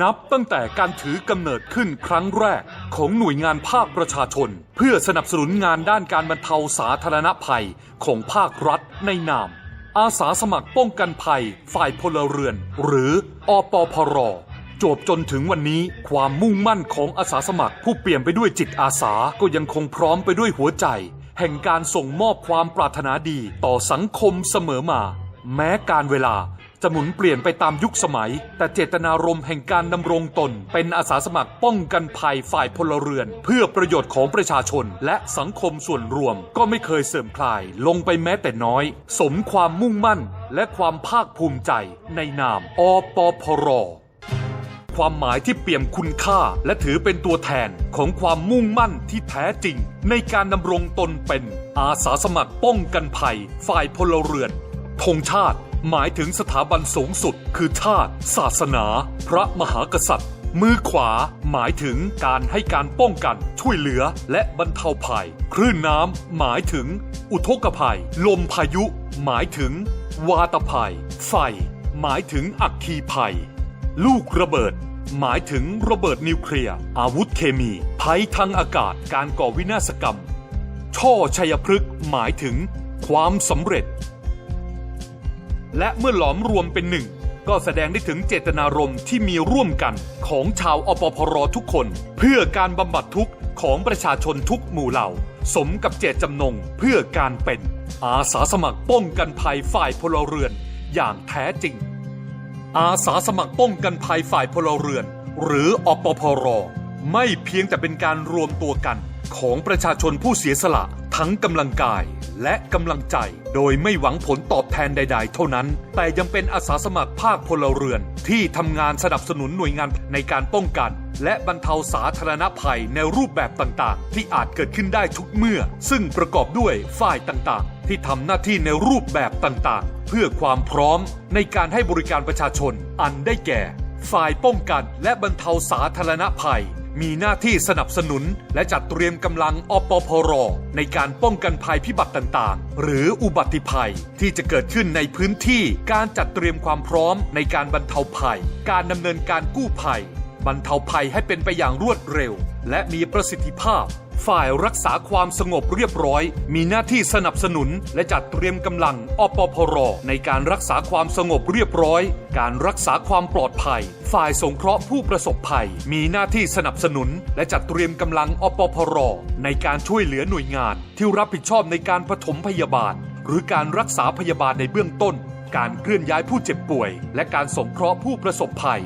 นับตั้งแต่การถือกำเนิดขึ้นครั้งแรกของหน่วยงานภาคประชาชน เพื่อสนับสนุนงานด้านการบรรเทาสาธารณภัยของภาครัฐในนาม อาสาสมัครป้องกันภัย ฝ่ายพลเรือน หรืออปพรจวบจนถึงวันนี้ความมุ่งมั่นของอาสาสมัครผู้เปลี่ยมไปด้วยจิตอาสาก็ยังคงพร้อมไปด้วยหัวใจ แห่งการส่งมอบความปรารถนาดีต่อสังคมเสมอมา แม้การเวลา จะหมุนเปลี่ยนไปตามยุคสมัย แต่เจตนารมณ์แห่งการดำรงตน เป็นอาสาสมัครป้องกันภัยฝ่ายพลเรือน เพื่อประโยชน์ของประชาชน และสังคมส่วนรวม ก็ไม่เคยเสื่อมคลายลงไปแม้แต่น้อย สมความมุ่งมั่น และความภาคภูมิใจ ในนามอปพรความหมายที่เปี่ยมคุณค่า และถือเป็นตัวแทนของความมุ่งมั่นที่แท้จริง ในการดำรงตนเป็นอาสาสมัครป้องกันภัย ฝ่ายพลเรือนธงชาติ หมายถึงสถาบันสูงสุด คือชาติ ศาสนา พระมหากษัตริย์ มือขวา หมายถึงการให้การป้องกัน ช่วยเหลือ และบรรเทาภัย คลื่นน้ำ หมายถึง อุทกภัย ลมพายุ หมายถึง วาตภัย ไฟ หมายถึงอัคคีภัย ลูกระเบิด หมายถึงระเบิดนิวเคลียร์ อาวุธเคมี ภัยทางอากาศ การก่อวินาศกรรม ช่อชัยพฤกษ์ หมายถึง ความสำเร็จ และเมื่อหลอมรวมเป็นหนึ่ง ก็แสดงได้ถึงเจตนารมณ์ที่มีร่วมกันของชาวอปพรทุกคน เพื่อการบำบัดทุกข์ของประชาชนทุกหมู่เหล่า สมกับเจตจำนงเพื่อการเป็น อาสาสมัครป้องกันภัยฝ่ายพลเรือนอย่างแท้จริง อาสาสมัครป้องกันภัยฝ่ายพลเรือน หรืออปพรไม่เพียงแต่เป็นการรวมตัวกันของประชาชนผู้เสียสละ ทั้งกำลังกายและกำลังใจ โดยไม่หวังผลตอบแทนใด ๆ เท่านั้น แต่ยังเป็นอาสาสมัครภาคพลเรือน ที่ทำงานสนับสนุนหน่วยงานในการป้องกัน และบรรเทาสาธารณภัยในรูปแบบต่างๆ ที่อาจเกิดขึ้นได้ทุกเมื่อ ซึ่งประกอบด้วยฝ่ายต่างๆ ที่ทำหน้าที่ในรูปแบบต่างๆ เพื่อความพร้อมในการให้บริการประชาชนอันได้แก่ ฝ่ายป้องกันและบรรเทาสาธารณภัย มีหน้าที่สนับสนุน และจัดเตรียมกำลังอปพร ในการป้องกันภัยพิบัติต่างๆ หรืออุบัติภัยที่จะเกิดขึ้นในพื้นที่การจัดเตรียมความพร้อมในการบรรเทาภัย การดำเนินการกู้ภัย บรรเทาภัยให้เป็นไปอย่างรวดเร็ว และมีประสิทธิภาพ ฝ่ายรักษาความสงบเรียบร้อย มีหน้าที่สนับสนุน และจัดเตรียมกำลังอปพร ในการรักษาความสงบเรียบร้อย การรักษาความปลอดภัย ฝ่ายสงเคราะห์ผู้ประสบภัย มีหน้าที่สนับสนุน และจัดเตรียมกำลังอปพร ในการช่วยเหลือหน่วยงาน ที่รับผิดชอบในการปฐมพยาบาล หรือการรักษาพยาบาลในเบื้องต้น การเคลื่อนย้ายผู้เจ็บป่วย และการสงเคราะห์ผู้ประสบภัย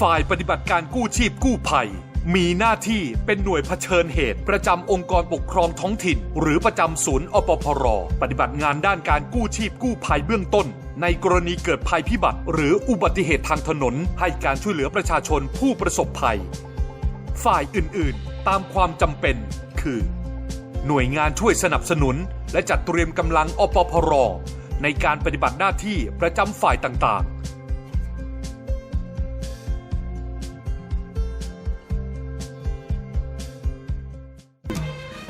ฝ่ายปฏิบัติการกู้ชีพกู้ภัย มีหน้าที่เป็นหน่วยเผชิญเหตุ ประจำองค์กรปกครองท้องถิ่น หรือประจำศูนย์อปพร ปฏิบัติงานด้านการกู้ชีพกู้ภัยเบื้องต้น ในกรณีเกิดภัยพิบัติ หรืออุบัติเหตุทางถนน ให้การช่วยเหลือประชาชนผู้ประสบภัย ฝ่ายอื่นๆ ตามความจำเป็นคือ หน่วยงานช่วยสนับสนุน และจัดเตรียมกำลังอปพร ในการปฏิบัติหน้าที่ประจำฝ่ายต่างๆ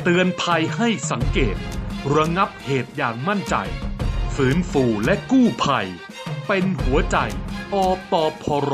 เตือนภัยให้สังเกต ระงับเหตุอย่างมั่นใจ ฝืนฟูและกู้ภัย เป็นหัวใจอปพร